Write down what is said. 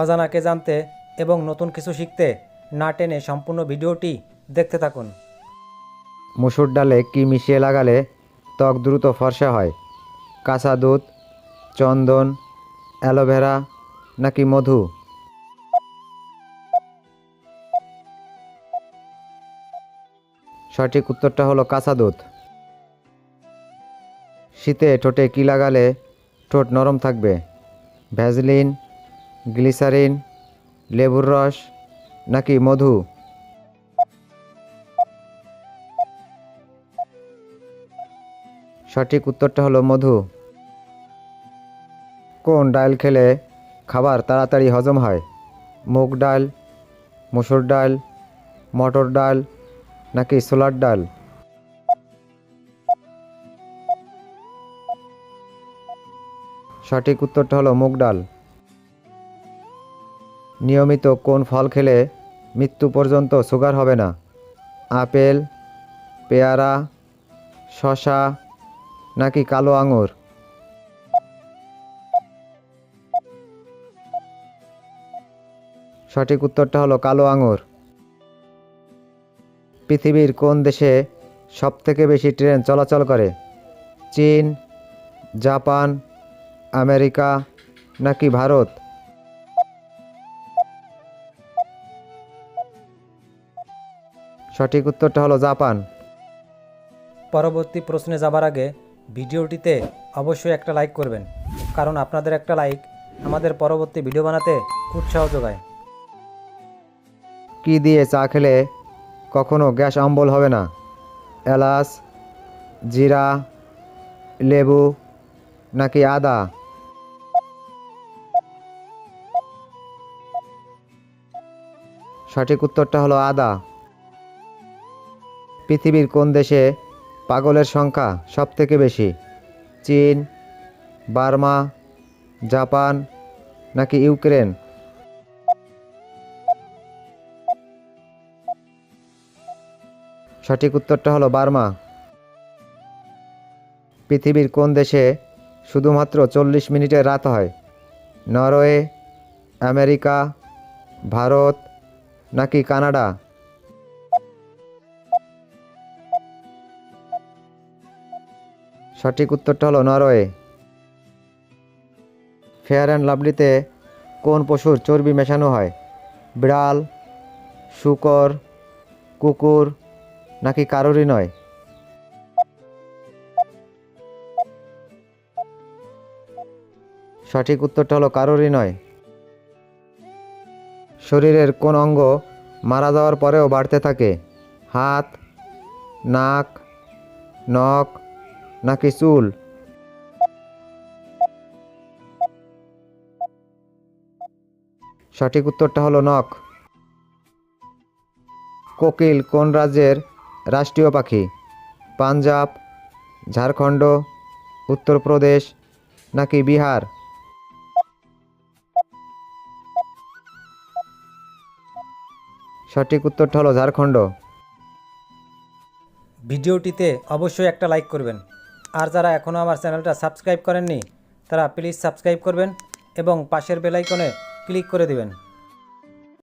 অজানাকে জানতে এবং নতুন কিছু শিখতে না টেনে সম্পূর্ণ ভিডিওটি দেখতে থাকুন। মুসুর ডালে কি মিশিয়ে লাগালে ত্বক দ্রুত ফর্সা হয়? কাঁচা দুধ, চন্দন, অ্যালোভেরা নাকি মধু? সঠিক উত্তরটা হলো কাঁচা দুধ। শীতে ঠোঁটে কি লাগালে ঠোঁট নরম থাকবে? ভ্যাজলিন গ্লিসারিন, লেবুর রস নাকি মধু? সঠিক উত্তরটা হলো মধু। কোন ডাল খেলে খাবার তাড়াতাড়ি হজম হয়? মুগ ডাল, মসুর ডাল, মটর ডাল নাকি সোলার ডাল? সঠিক উত্তরটা হলো মুগ ডাল। নিয়মিত কোন ফল খেলে মৃত্যু পর্যন্ত সুগার হবে না? আপেল, পেয়ারা শশা নাকি কালো আঙুর? সঠিক উত্তরটা হলো কালো আঙুর। পৃথিবীর কোন দেশে সবথেকে বেশি ট্রেন চলাচল করে? চীন, জাপান, আমেরিকা নাকি ভারত? সঠিক উত্তরটা হলো জাপান। পরবর্তী প্রশ্নে যাবার আগে ভিডিওটিতে অবশ্যই একটা লাইক করবেন কারণ আপনাদের একটা লাইক আমাদের পরবর্তী ভিডিও বানাতে উৎসাহ যোগায়। কি দিয়ে চা খেলে কখনো গ্যাস অম্বল হবে না? এলাচ জিরা লেবু নাকি আদা? সঠিক উত্তরটা হলো আদা। পৃথিবীর কোন দেশে পাগলের সংখ্যা সবথেকে বেশি? চীন, বার্মা, জাপান নাকি ইউক্রেন? সঠিক উত্তরটা হলো বার্মা। পৃথিবীর কোন দেশে শুধুমাত্র চল্লিশ মিনিটের রাত হয়? নরওয়ে, আমেরিকা, ভারত নাকি কানাডা? সঠিক উত্তরটা হলো নরওয়ে। ফেয়ার অ্যান্ড লাভলিতে কোন পশুর চর্বি মেশানো হয়? বিড়াল, শুকর, কুকুর, নাকি কারোরই নয়? সঠিক উত্তরটা হলো কারোরই নয়। শরীরের কোন অঙ্গ মারা যাওয়ার পরেও বাড়তে থাকে? হাত, নাক, নখ নাকি চুল? সঠিক উত্তরটা হলো নখ। কোকিল কোন রাজ্যের রাষ্ট্রীয় পাখি? পাঞ্জাব, ঝাড়খণ্ড, উত্তরপ্রদেশ নাকি বিহার? সঠিক উত্তরটা হলো ঝাড়খণ্ড। ভিডিওটিতে অবশ্যই একটা লাইক করবেন। আর যারা এখনও আমার চ্যানেলটা সাবস্ক্রাইব করেননি, তারা প্লিজ সাবস্ক্রাইব করবেন এবং পাশের বেলাইকনে ক্লিক করে দিবেন।